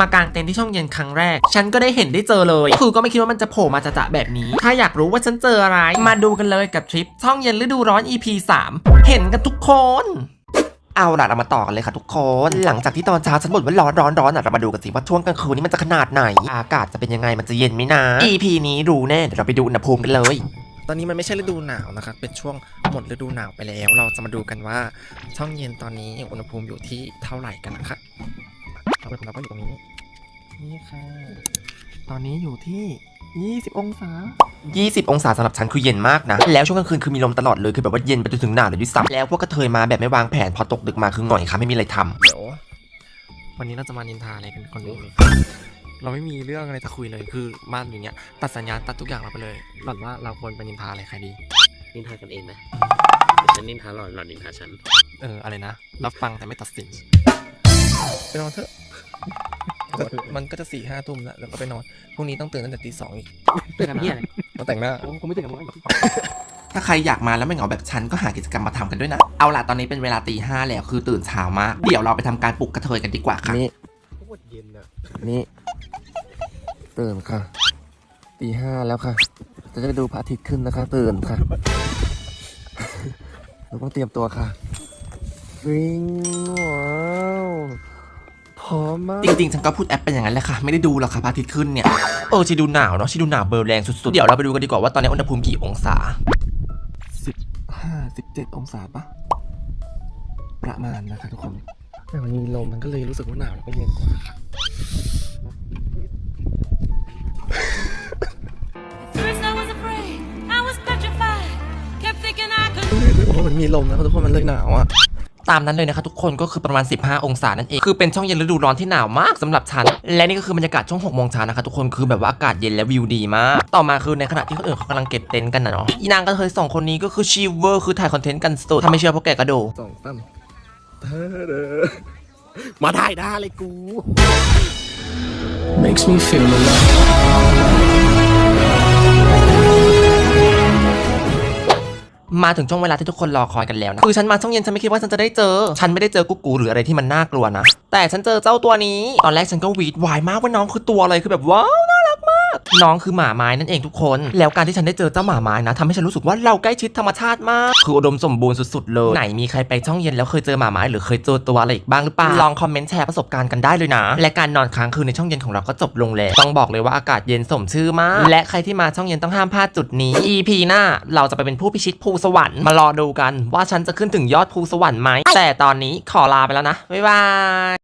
มากางเต็นท์ที่ช่องเย็นครั้งแรก ฉันก็ได้เห็นได้เจอเลย คือก็ไม่คิดว่ามันจะโผล่มาจะๆแบบนี้ ถ้าอยากรู้ว่าฉันเจออะไร มาดูกันเลยกับทริปช่องเย็นฤดูร้อน EP 3 เห็นกันทุกคนเอาล่ะเรามาต่อกันเลยค่ะทุกคน หลังจากที่ตอนเช้าฉันบ่นว่าร้อนร้อนร้อนอะเรามาดูกันสิว่าช่วงกลางคืนนี้มันจะขนาดไหน อากาศจะเป็นยังไงมันจะเย็นไหมนะ EP นี้รู้แน่เดี๋ยวเราไปดูอุณหภูมิกันเลย ตอนนี้มันไม่ใช่ฤดูหนาวนะครับเป็นช่วงหมดฤดูหนาวไปแล้ว เราจะมาดูกันว่าช่องเย็นตอนนี้อุณหภูมิอยู่ที่เท่าไหร่กันนะครั บเราไปเราก็อยู่ตรงนี้ นี่ค่ะ ตอนนี้อยู่ที่ 20 องศา 20 องศาสำหรับฉันคือเย็นมากนะ แล้วช่วงกลางคืนคือมีลมตลอดเลยคือแบบว่าเย็นไปจนถึงหนาวเลยด้วยซ้ำแล้วพวกกระเทยมาแบบไม่วางแผนพอตกดึกมาคือหน่อยค่ะไม่มีอะไรทำเดี๋ยววันนี้เราจะมานินทาอะไรกันคนดูเลยเราไม่มีเรื่องอะไรจะคุยเลยคือมาอย่างเงี้ยตัดสัญญาณตัดทุกอย่างเราไปเลยหล่อนว่าเราควรไปนินทาอะไรใครดี นินทากันเองนะเดี๋ยวฉันนินทาหล่อนหล่อนนินทาฉัน เอออะไรนะ รับฟังแต่ไม่ตัดสิน ไปนอนเถอะก็มันก็จะสี่ห้าทุ่มแล้วแล้วก็ไปนอน พรุ่งนี้ต้องตื่นตั้งแต่ตีสองอีกเป็นกันเฮียอะไรมาแต่งหน้า ผมไม่ตื่นกับมึงถ้าใครอยากมาแล้วไม่เหงาแบบฉันก็หากิจกรรมมาทำกันด้วยนะ เอาล่ะตอนนี้เป็นเวลาตีห้าแล้วคือตื่นเช้ามาก เดี๋ยวเราไปทำการปลุกกระเทยกันดีกว่าค่ะนี่นี่ตื่นค่ะตีห้าแล้วค่ะ จะได้ดูพระอาทิตย์ขึ้นนะคะ ตื่นค่ะเราต้องเตรียมตัวค่ะฟิงว้าวพร้ อมมากจริงๆ ฉันก็พูดแอปเป็นอย่างนั้นแหละค่ะ ไม่ได้ดูหรอกค่ะพระอาทิตย์ขึ้นเนี่ย เออชีดูหนาวเนาะชีดูหนาวเบอร์แรงสุดๆ เดี๋ยวเราไปดูกันดีกว่าว่าตอนนี้อุณหภูมิกี่องศา สิบห้าสิบเจ็ดองศาปะประมาณนะคะทุกคนแต่มันมีลมมันก็เลยรู้สึกว่าหนาวแล้วก็เย็นกว่าค่ะ First I was afraid, I was petrified. Kept thinking I could โอ้มันมีลมนะทุกคนมันเลยหนาวอะ ตามนั้นเลยนะคะทุกคนก็คือประมาณ 15 องศานั่นเอง คือเป็นช่องเย็นฤดูร้อนที่หนาวมากสำหรับฉัน และนี่ก็คือบรรยากาศช่วง6โมงเช้านะคะทุกคนคือแบบว่าอากาศเย็นและวิวดีมาก ต่อมาคือในขณะที่คนอื่นเขากำลังเก็บเต็นท์กันนะเนาะอีนางกระเทยสองคนนี้ก็คือชีเวอร์คือถ่ายคอนเทนต์กันสุดถ้าไม่เชื่อพวกแกก็ดูสองสามเธอเด้อมาได้ได้เลยกู makes me feel alive มาถึงช่วงเวลาที่ทุกคนรอคอยกันแล้วนะคือฉันมาช่วงเย็นฉันไม่คิดว่าฉันจะได้เจอ ฉันไม่ได้เจอกุ๊กกูหรืออะไรที่มันน่ากลัวนะ แต่ฉันเจอเจ้าตัวนี้ ตอนแรกฉันก็หวีดวายมากว่าน้องคือตัวอะไรคือแบบว้าวน่า น้องคือหมาไม้นั่นเองทุกคน แล้วการที่ฉันได้เจอเจ้าหมาไม้นะทำให้ฉันรู้สึกว่าเราใกล้ชิดธรรมชาติมาก คืออุดมสมบูรณ์สุดๆเลยไหนมีใครไปช่องเย็นแล้วเคยเจอหมาไม้หรือเคยเจอตัวอะไรอีกบ้างหรือเปล่าลองคอมเมนต์แชร์ประสบการณ์กันได้เลยนะ และการนอนค้างคืนในช่องเย็นของเราก็จบลงแล้วต้องบอกเลยว่าอากาศเย็นสมชื่อมาก และใครที่มาช่องเย็นต้องห้ามพลาดจุดนี้ EP หน้าเราจะไปเป็นผู้พิชิตภูสวรรค์มารอดูกัน ว่าฉันจะขึ้นถึงยอดภูสวรรค์ไหมแต่ตอนนี้ขอลาไปแล้วนะบ๊ายบาย